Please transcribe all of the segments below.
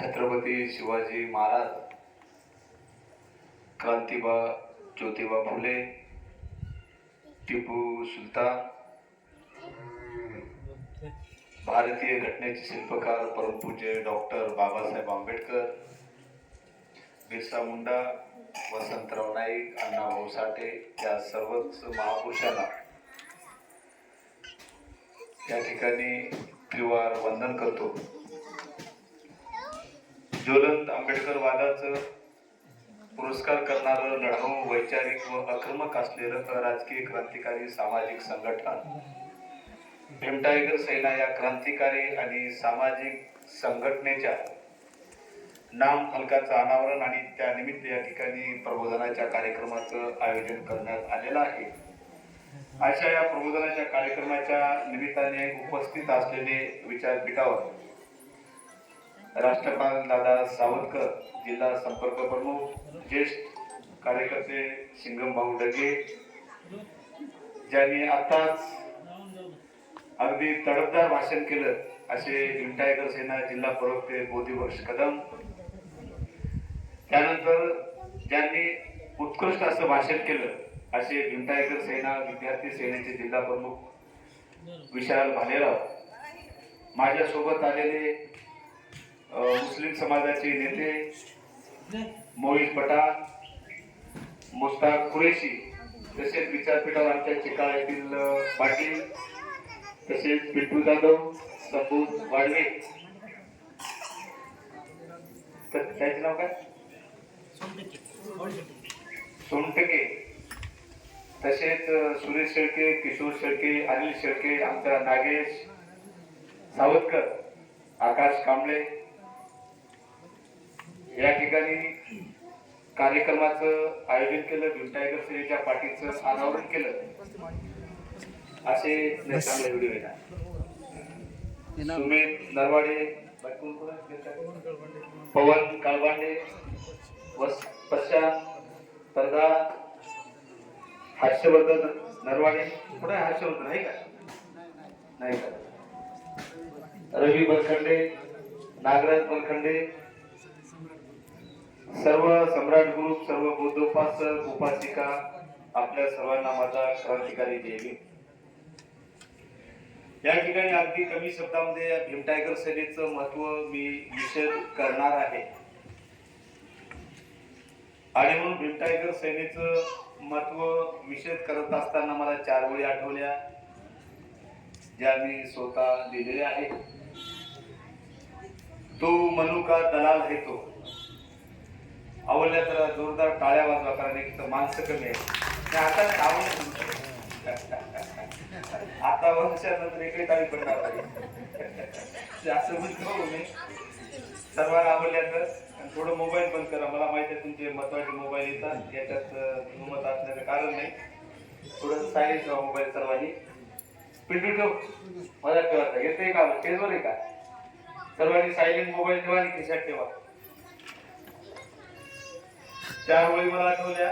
छत्रपती शिवाजी महाराज क्रांतिबा ज्योतिबा फुले टिपू सुलतान भारतीय घटनेचे शिल्पकार परमपूज्य डॉक्टर बाबासाहेब आंबेडकर बिरसा मुंडा वसंतराव नाईक अण्णाभाऊ साठे या सर्वच महापुरुषांना या ठिकाणी त्रिवार वंदन करतो. ज्वलंत आंबेडकर वादाचं पुरस्कार करणारं लढाऊ वैचारिक व आक्रमक असलेलं राजकीय क्रांतिकारी सामाजिक संघटन. भीम टायगर सेना या क्रांतिकारी आणि सामाजिक संघटनेच्या नाम फलकाचं अनावरण आणि त्यानिमित्त या ठिकाणी प्रबोधनाच्या कार्यक्रमाचं आयोजन करण्यात आलेलं आहे. अशा या प्रबोधनाच्या कार्यक्रमाच्या निमित्ताने उपस्थित असलेले विचारपीठावर राष्ट्रपाल दादा सावरकर जिल्हा संपर्क प्रमुख ज्येष्ठ कार्यकर्ते सिंगम भाऊ डगे ज्यांनी आताच अगदी तडफदार भाषण केलं असे भीम टायगर सेना जिल्हा प्रवक्ते बोधीवर्ष कदम. त्यानंतर ज्यांनी उत्कृष्ट असं भाषण केलं असे भीम टायगर सेना विद्यार्थी सेनेचे जिल्हा प्रमुख विशाल भालेराव. माझ्यासोबत आलेले मुस्लिम समाजाचे नेते मोहित पठाण मुस्ताक कुरेशी तसेच विचारपीठावर आमच्या चिकाळ येथील पाटील तसेच पिंटू जाधव संबूत वाडवे. तर त्याचे नाव काय? सोनटके. तसेच सुरेश शेळके किशोर शेळके अनिल शेळके आमचा नागेश सावतकर आकाश कांबळे या ठिकाणी कार्यक्रमाचं आयोजन केलं भीम टायगर सेनेच्या पाठीचं अनावरण केलं. असे चांगले व्हिडिओ येतात सुमित नरवाडे? पवन काळबांडे प्रशांत परदा हर्षवर्धन नरवाडे. कुठे हर्षवर्धन? आहे का? नाही का? रवी बलखंडे नागराज बलखंडे सर्व सम्राट ग्रुप सर्व बौद्धोपासक उपासिका आपल्या सर्वांना माझा क्रांतिकारी देवी या ठिकाणी अगदी कमी शब्दामध्ये भीम टायगर सेनेचं महत्त्व मी निषेध करणार आहे. आणि म्हणून भीम टायगर सेनेचं महत्त्व निषेध करत असताना मला चार वेळी आठवल्या ज्या मी स्वतः लिहिलेल्या आहेत. तो मनुका दलाल आहे तो. आवडल्या तर जोरदार टाळ्या वाजवा कारण एक तर माणसं कमी आहे आता आवड आता वर्षानंतर एकही टाळी पडणार नाही असं म्हणतो मी. सर्वांना आवडल्या तर थोडं मोबाईल बंद करा. मला माहिती आहे तुमचे महत्त्वाचे मोबाईल येतात. याच्यात मत असण्याचं कारण नाही. थोडं सायलेंट ठेवा मोबाईल सर्वांनी. पिंटू ठेव. मला ठेवा येते का टेजवर आहे का? सर्वांनी सायलेंट मोबाईल ठेवा आणि खिशात ठेवा. त्यावेळी मला आठवल्या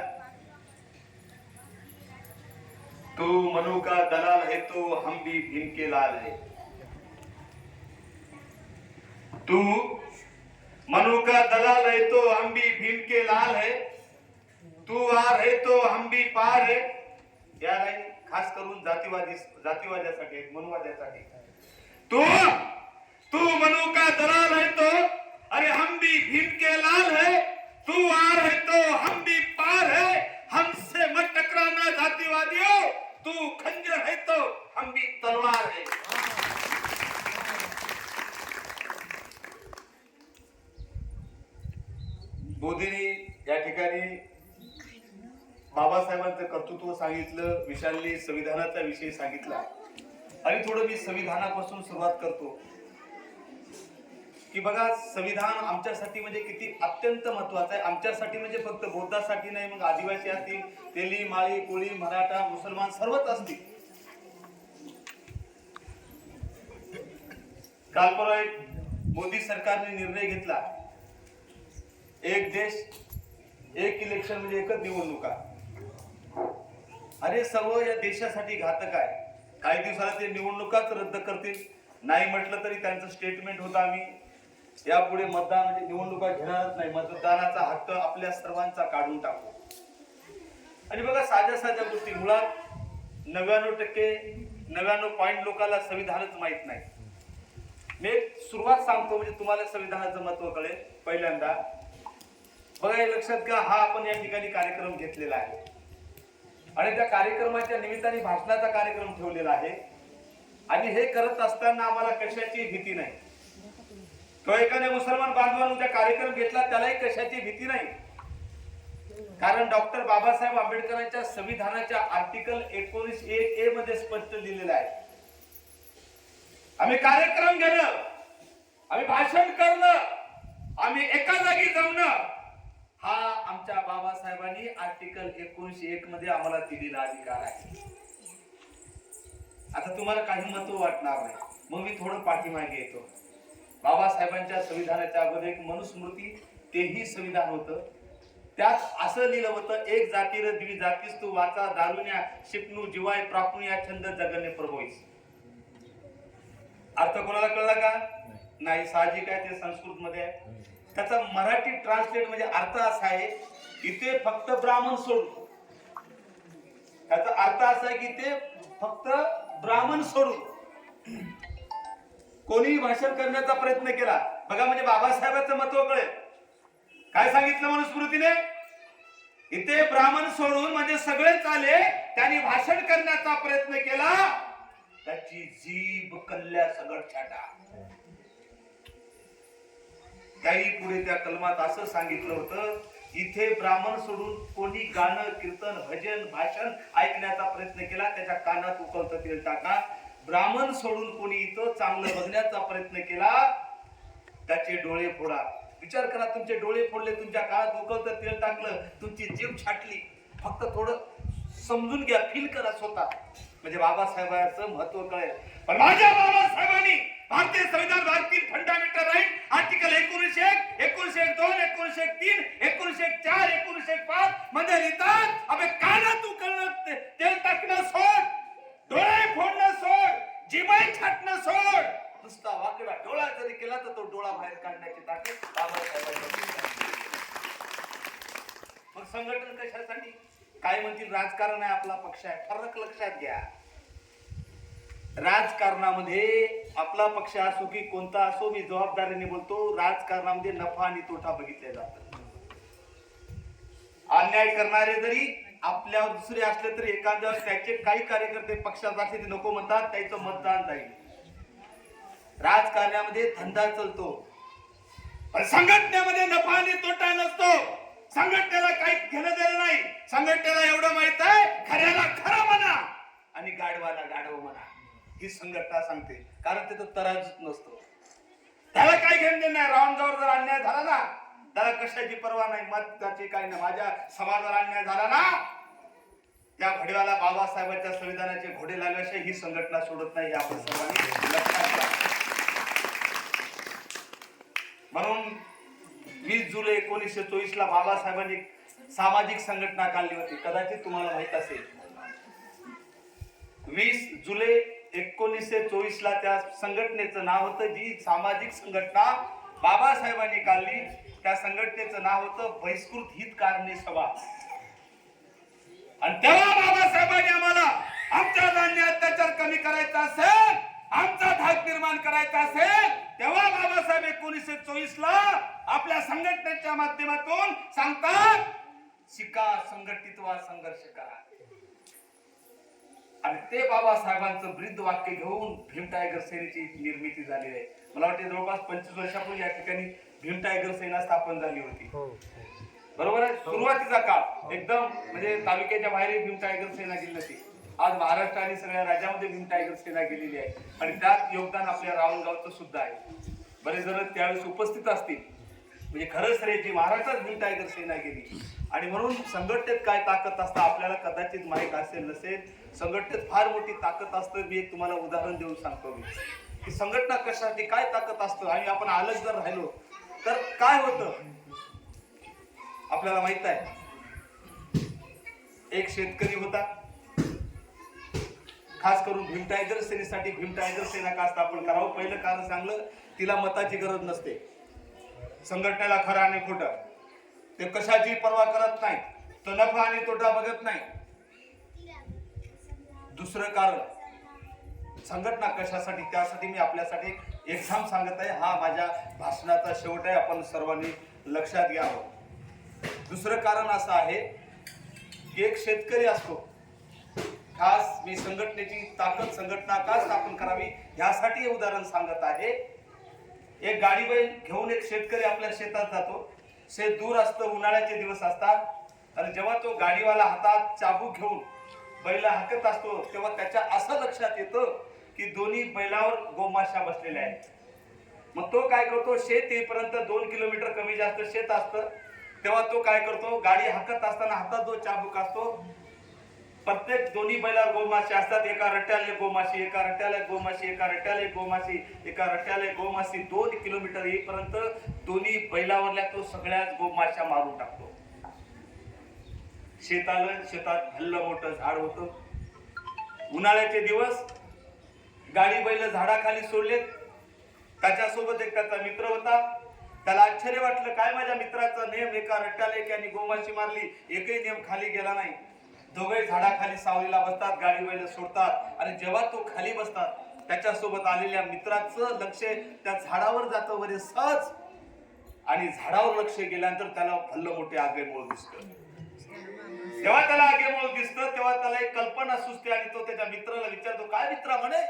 तू मनु का दलाल है तो हम भी भीम के लाल है. तू मनु का दलाल है तो हम भी भीम के लाल है. तू आर है तो हम भी पार है. या लाईन खास करून जातीवादी जातीवाद्यासाठी मनुवाद्यासाठी. तू तू मनु का दलाल है तो अरे हम भी भीम के लाल है. तू आर है तो हम भी पार है। हमसे मत टकराना जातिवादियों। तू खंजर है तो हम भी तलवार है। मोदींनी या ठिकाणी बाबासाहेबांचं कर्तृत्व सांगितलं विशालने संविधानाचा विषय सांगितला. आणि थोडं मी संविधानापासून सुरुवात करतो. की बघा संविधान आमच्यासाठी म्हणजे किती अत्यंत महत्वाचं आहे. आमच्यासाठी म्हणजे फक्त बौद्धासाठी नाही मग आदिवासी असतील तेली माळी कोळी मराठा मुसलमान सर्वच असतील. काल परवा एक मोदी सरकारने निर्णय घेतला. एक देश एक इलेक्शन म्हणजे एकच निवडणुका अरे सर्व या देशासाठी घातक आहे. काही दिवसाला ते निवडणुकाच रद्द करतील. नाही म्हटलं तरी त्यांचं स्टेटमेंट होतं आम्ही. यापुढे मतदान म्हणजे निवडणुका घेणारच नाही. मतदानाचा हक्क आपल्या सर्वांचा काढून टाकू. आणि बघा साध्या साध्या गोष्टी. मुळात नव्याण्णव टक्के नव्याण्णव पॉईंट लोकांना संविधानच माहीत नाही. मी एक सुरुवात सांगतो म्हणजे तुम्हाला संविधानाचं महत्त्व कळेल पहिल्यांदा. बघा हे लक्षात घ्या हा आपण या ठिकाणी कार्यक्रम घेतलेला आहे. आणि त्या कार्यक्रमाच्या निमित्ताने भाषणाचा कार्यक्रम ठेवलेला आहे. आणि हे करत असताना आम्हाला कशाची भीती नाही. तो एखाद्या मुसलमान बांधवान उद्या कार्यक्रम घेतला त्यालाही कशाची भीती नाही. कारण डॉक्टर बाबासाहेब आंबेडकरांच्या संविधानाच्या आर्टिकल एकोणीस एक ए मध्ये स्पष्ट लिहिलेलं आहे. आम्ही कार्यक्रम घेणं आम्ही भाषण करणं आम्ही एका जागी जाऊन हा आमच्या बाबासाहेबांनी आर्टिकल एकोणीशे एक मध्ये आम्हाला दिलेला अधिकार आहे. आता तुम्हाला काही महत्त्व वाटणार नाही. मग मी थोडं पाठीमागे येतो. बाबासाहेबांच्या संविधानाच्या अगोदर एक मनुस्मृती तेही संविधान होतं. त्यात असं लिहिलं होतं एक जातीर द्वि जातीस तू वाचा दारुण्या शिकणू जिवाय प्राप्नू या छंद जगणे प्रभोईस. अर्थ कोणाला कळला का? नाही. साहजिक आहे ते संस्कृत मध्ये आहे त्याचा मराठी ट्रान्सलेट म्हणजे अर्थ असा आहे इथे फक्त ब्राह्मण सोडून त्याचा अर्थ असा आहे की ते फक्त ब्राह्मण सोडून कोणीही भाषण करण्याचा प्रयत्न केला. बघा म्हणजे बाबासाहेबांचं महत्त्व कळेल. काय सांगितलं मनुस्मृतीने? इथे ब्राह्मण सोडून म्हणजे सगळेच आले त्यांनी भाषण करण्याचा प्रयत्न केला. त्याची जीभ कल्ल्या सगळ छाटा. काही पुढे त्या कलमात असं सांगितलं होतं इथे ब्राह्मण सोडून कोणी गाणं कीर्तन भजन भाषण ऐकण्याचा प्रयत्न केला त्याच्या कानात उकळतं तेल टाका. ब्राह्मण सोडून कोणी इथं चांगलं बघण्याचा प्रयत्न केला त्याचे डोळे फोडा. विचार करा तुमचे डोळे फोडले तुमच्या काळात उकळतं तेल टाकलं तुमची जीव छाटली. फक्त थोडं समजून घ्या फील करा स्वतः. म्हणजे बाबासाहेबांचं महत्त्व कळेल. पण माझ्या बाबासाहेबांनी भारतीय संविधान भारतीय फंडामेंटल राईट आर्टिकल एकोणीसशे एक एकोणीसशे एक दोन एकोणीसशे एक तीन एकोणीसशे एक चार एकोणीसशे एक पाच मध्ये लिहितात अबे कानात उकळणं कळलं तेल टाकणं सोड. डोळे फोडणं सोड जिमाई छाटणं सोड. नुसता वाकडा डोळा जरी केला तर तो डोळा बाहेर काढण्याची ताकद बाबासाहेबांची. मग संघटन कशासाठी? काय म्हणतील? राजकारण आहे आपला पक्ष आहे. फरक लक्षात घ्या. राजकारणामध्ये आपला पक्ष असो की कोणता असो मी जबाबदारीने बोलतो राजकारणामध्ये नफा आणि तोटा बघितला जातात. अन्याय करणारे जरी आपल्यावर दुसरे असले तरी एखाद्यावर त्याचे काही कार्यकर्ते पक्षात असले ते नको म्हणतात त्याचं मतदान जाईल. राजकारणामध्ये धंदा चालतो. पण संघटनेमध्ये नफा आणि तोटा नसतो. संघटनेला काही घेणं देणं नाही. संघटनेला एवढं माहीत आहे खऱ्याला खरं म्हणा आणि गाडवाला गाडव म्हणा. ही संघटना सांगते. कारण ते तराजूच नसतो. त्याला काय घेणं देणं नाही. रावणगावर जर अन्याय झाला ना त्याला कशाची पर्वा नाही? मताची काही नाही. माझ्या समाजाला अन्याय झाला ना? त्या घोड्याला बाबासाहेबांच्या संविधानाचे घोडे लागल्याशिवाय ही संघटना सोडत नाही. आपण सर्वांनी लक्षात म्हणून वीस जुलै एकोणीसशे चोवीस ला बाबासाहेबांनी सामाजिक संघटना काढली होती. कदाचित तुम्हाला माहीत असेल. वीस जुलै एकोणीसशे चोवीस ला त्या संघटनेचं नाव होतं जी सामाजिक संघटना बाबासाहेबांनी काढली. त्या संघटनेचं नाव होतं बहिष्कृत हितकारणी सभा. आणि तेव्हा बाबासाहेबांनी आम्हाला आमच्या धान्य अत्याचार कमी करायचा असेल आमचा धाक निर्माण करायचा असेल तेव्हा बाबासाहेब एकोणीसशे चोवीस ला आपल्या संघटनेच्या माध्यमातून सांगतात शिका संघटित व्हा संघर्ष करा. आणि ते बाबासाहेबांचं वृद्ध वाक्य घेऊन भीम टायगर सेनेची निर्मिती झालेली आहे. मला वाटते जवळपास पंचवीस वर्षापूर्वी या ठिकाणी भीम टायगर सेना स्थापन झाली होती. बरोबर आहे? सुरुवातीचा काळ. एकदम म्हणजे तालुक्याच्या बाहेर भीम टायगर सेना गेली होती. आज महाराष्ट्र आणि सगळ्या राज्यामध्ये भीम टायगर सेना गेलेली आहे. आणि त्यात योगदान आपल्या रावणगावचं सुद्धा आहे. बरेच जण त्यावेळेस उपस्थित असतील. म्हणजे खरंच रे जी महाराष्ट्रात भीम टायगर सेना गेली. आणि म्हणून संघटनेत काय ताकद असतं आपल्याला कदाचित माहीत असेल नसेल संघटनेत फार मोठी ताकद असतं मी एक तुम्हाला उदाहरण देऊन सांगतो मी. की संघटना कशासाठी काय ताकद असतं आणि आपण आलंच जर राहिलो तर काय होतं? आपल्याला माहीत आहे. एक शेतकरी होता. खास करून भीम टायगर सेनेसाठी भीम टायगर सेना का स्थापन करावं. पहिलं कारण सांगलं तिला मताची गरज नसते. संघटनेला खरं आणि खोटं. ते कशाची पर्वा करत नाही तो नफा आणि तोटा बघत नाही दुसरं कारण संघटना कशासाठी त्यासाठी मी आपल्यासाठी एक्झाम सांगत आहे. हा माझ्या भाषणाचा शेवट आहे. आपण सर्वांनी लक्षात घ्यावं. दुसरं कारण असं आहे की एक शेतकरी असतो. खास मी संघटनेची ताकद संघटना का स्थापन करावी यासाठी हे उदाहरण सांगत आहे. एक गाडी बैल घेऊन एक शेतकरी आपल्या शेतात जातो. शेत दूर असतं उन्हाळ्याचे दिवस असतात. आणि जेव्हा तो गाडीवाला हातात चाबूक घेऊन बैला हाकत असतो तेव्हा त्याच्या असं लक्षात येतं की दोन्ही बैलावर गोमाशा बसलेल्या आहेत. मग तो काय करतो? शेत येईपर्यंत दोन किलोमीटर कमी जास्त शेत असतं. तेव्हा तो काय करतो? गाडी हाकत असताना हातात जो चाबूक असतो प्रत्येक दोन्ही बैलावर गोमाशी असतात. एका रट्ट्याला गोमाशी एका रट्ट्याला गोमाशी एका रट्ट्याला गोमाशी एका रट्ट्याला गोमाशी दोन किलोमीटर येईपर्यंत दोन्ही बैलावरल्या तो सगळ्याच गोमाशा मारून टाकतो. शेताला शेतात भल्ल मोठं झाड होतं. उन्हाळ्याचे दिवस गाडी बैल झाडाखाली सोडलेत. त्याच्यासोबत एक त्याचा मित्र होता. त्याला आश्चर्य वाटलं काय माझ्या मित्राचा नेम एका रट्ट्याला एक गोमाशी मारली? एकही नेम खाली गेला नाही. दोघे झाडाखाली सावलीला बसतात गाडी बैल सोडतात आणि जेव्हा तो खाली बसतात त्याच्यासोबत आलेल्या मित्राचं लक्ष त्या झाडावर जातं वरे सहज. आणि झाडावर लक्ष गेल्यानंतर त्याला भल्ल मोठे आगेमोळ दिसतं. जेव्हा त्याला आगेमोळ दिसतं तेव्हा त्याला एक कल्पना सुचते आणि तो त्याच्या मित्राला विचारतो काय मित्रा म्हणे?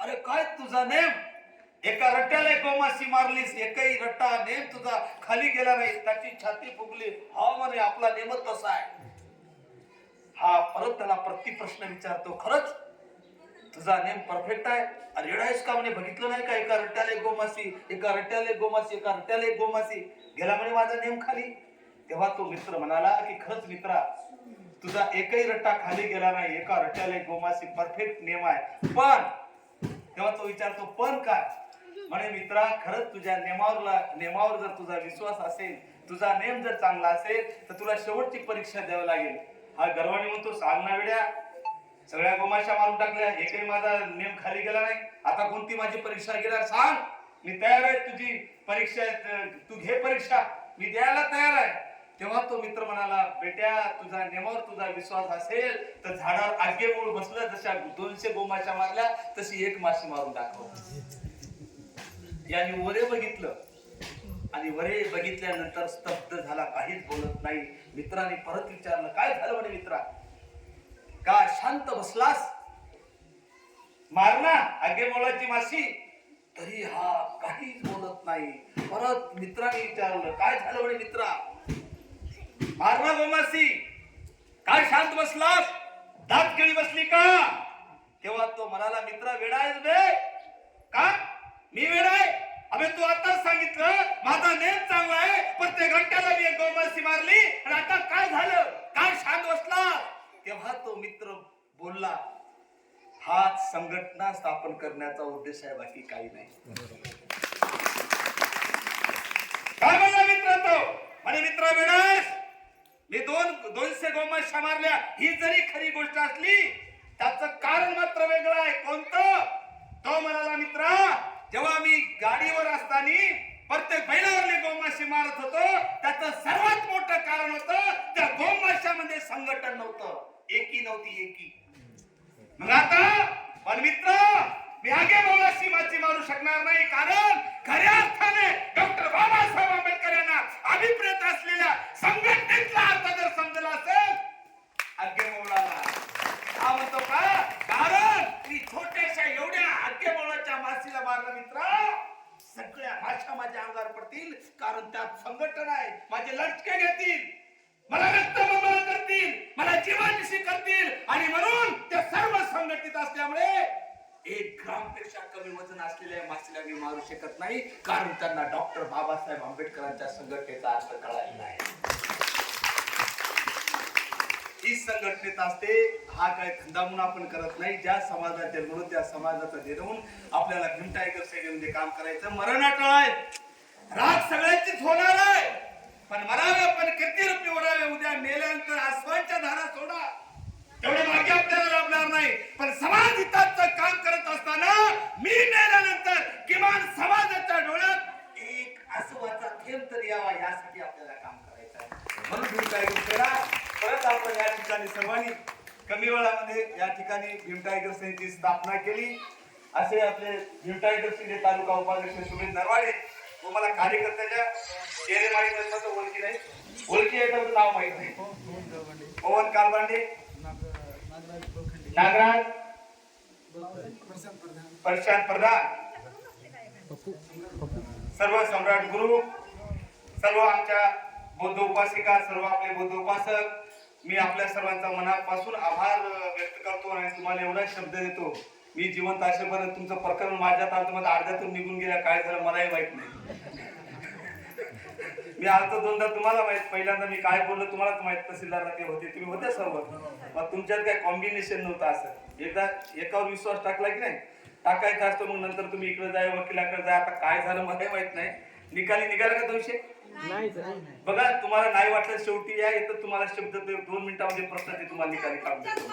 अरे काय तुझा नेम? एका रट्ट्याला एक गोमाशी मारलीस एकही रट्टा नेम तुझा खाली गेला नाही त्याची छाती फुगली. हा म्हणे आपला नेमच तसा आहे. हा परत त्याला प्रतिप्रश्न विचारतो खरंच? तुझा नेम परफेक्ट आहे? अरे आहेस का म्हणे बघितलं नाही का एका रट्ट्याला एक गोमासी एका रट्ट्याला एक गोमासी एका रट्ट्याला एक गोमासी? गेला म्हणे माझा नेम खाली. तेव्हा तो मित्र म्हणाला की खरंच मित्रा तुझा एकही रट्टा खाली गेला नाही एका रट्ट्याला एक गोमासी परफेक्ट नेम आहे. पण तेव्हा तो विचारतो पण काय? म्हणे मित्रा खरंच तुझ्या नेमावर नेमावर जर तुझा विश्वास असेल तुझा नेम जर चांगला असेल तर तुला शेवटची परीक्षा द्यावी लागेल. हा गर्वाने म्हणतो सांग ना वेड्या सगळ्या गोमाशा मारून टाकल्या एकही माझा नेम खाली गेला नाही. आता कोणती माझी परीक्षा घेणार सांग. मी तयार आहे तुझी परीक्षा तू घे परीक्षा. मी द्यायला तयार आहे. तेव्हा तो मित्र म्हणाला बेट्या तुझा नेमावर तुझा विश्वास असेल तर झाडावर आगे बसलं जशा दोनशे गोमाशा मारल्या तशी एक माशी मारून दाखव. याने वरे बघितलं. आणि वरे बघितल्यानंतर स्तब्ध झाला काहीच बोलत नाही. मित्राने परत विचारलं काय झालं म्हणे मित्रा? का शांत बसलास? मारना आगे मोलाची माशी. तरी हा काहीच बोलत नाही. परत मित्राने विचारलं काय झालं म्हणे मित्रा? मारणा गोमासी काय शांत बसलास? दात केळी बसली का? तेव्हा तो म्हणाला मित्रा वेडा आहेस बे. का? मी वेडा आहे? अबे तू आताच सांगितलं. माझा नेम चांगला आहे प्रत्येक घंट्याला मी एक गोमासी मारली आणि आता काय झालं? काय शांत बसला तेव्हा तो मित्र बोलला हा संघटना स्थापन करण्याचा उद्देश आहे बाकी काही नाही. काय म्हणला मित्र तो? म्हणे मित्र वेडायस मी दोन दोनशे गोमाशा मारल्या ही जरी खरी गोष्ट असली त्याच कारण मात्र वेगळं आहे. कोणतं? तो म्हणाला मित्रा जेव्हा मी गाडीवर असताना प्रत्येक बैलावरले गोमाशी मारत होतो त्याचं सर्वात मोठं कारण होतं त्या गोमाशामध्ये संघटन नव्हतं. एकी नव्हती एकी. मग आता पण मित्र मी आगे बोलाशी माझी मारू शकणार नाही कारण खऱ्या अर्थाने डॉक्टर बाबासाहेब आंबेडकर यांना अभिप्रेत असलेल्या संघटनेतला अर्थ जर समजला असेल आगे मोलाला हा म्हणतो का? कारण मी छोट्याशा एवढ्या आगे मोलाच्या मासीला मारलं मित्र. सगळ्या भाषा माझ्या अंगावर पडतील कारण त्यात संघटन आहे. माझे लटके घेतील. मला रक्तबंबाळ करतील. मला जीवन करतील आणि म्हणून ते सर्व संघटित असल्यामुळे एक ग्रामपेक्षा कमी वजन असलेल्या मासीला मी मारू शकत नाही. कारण त्यांना डॉक्टर बाबासाहेब आंबेडकरांच्या संघटनेचा अर्थ कळालेला आहे ही संघटनेत असते हा काय धंदा म्हणून आपण करत नाही. ज्या समाजात जन्मलो त्या समाजाचा निर्मून आपल्याला भीम टायगर स्टेडियम काम करायचं. मरण अटळ राग सगळ्यांचीच होणार आहे. पण मरावे पण किती रुपये उडावे? उद्या मेल्यानंतर आसमानच्या धारा सोडा तेवढे भाग्य आपल्याला लाभणार नाही पण समाज हिताचं काम करत असताना मी मेल्यानंतर किमान समाजाच्या डोळ्यात एक आसवाचा थेंब तर यावा यासाठी आपल्याला काम करायचं आहे म्हणून भीमटायगर सेना परत आपण या ठिकाणी सर्वांनी कमी वेळामध्ये या ठिकाणी भीमटायगर सेनेची स्थापना केली. असे आपले भीमटायगर तालुका उपाध्यक्ष सुमित नरवाडे व मला कार्यकर्त्याच्या चेहरे माहीत असतात ओळखी नाही. ओळखी आहे तर नाव माहीत नाही. पवन कालबांडे नागराज. प्रशांत प्रधान. सर्व सम्राट गुरु सर्व आमच्या बौद्ध उपासिका सर्व आपले बौद्ध उपासक मी आपल्या सर्वांचा मनापासून आभार व्यक्त करतो आणि तुम्हाला एवढा शब्द देतो. मी जिवंत असेपर्यंत तुमचं प्रकरण माझ्या तालुक्यामध्ये अर्ध्यातून निघून गेल्या काय झालं मलाही माहीत नाही. मी अर्ध दोनदा तुम्हाला माहीत पहिल्यांदा मी काय बोललो तुम्हालाच माहीत तहसीलदार ते होते. तुम्ही होते सर्व. मग तुमच्यात काय कॉम्बिनेशन नव्हतं असं. एकदा एकावर विश्वास टाकला की नाही टाकायचा असतो मग नंतर तुम्ही इकडे जाय वकिलाकडे जाय. आता काय झालं मलाही माहीत नाही. निकाली निघाला का दोनशे? बघा तुम्हाला नाही वाटलं शेवटी या येतं तुम्हाला शब्द दोन मिनिटामध्ये प्रश्न ते तुम्हाला निकाली काढून देतो.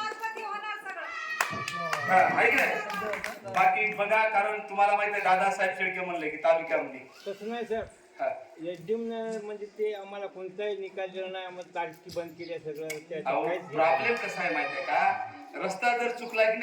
हा, आहे की नाही? बाकी बघा कारण तुम्हाला माहीत आहे दादासाहेब शेळके म्हणले की तालुक्यामध्ये. तसं नाही सर हा. म्हणजे ते आम्हाला कोणताही निकाल दिला नाही आम्हाला तारखी बंद केली आहे सगळं. प्रॉब्लेम कसा आहे माहितीये का? रस्ता जर चुकला की नाही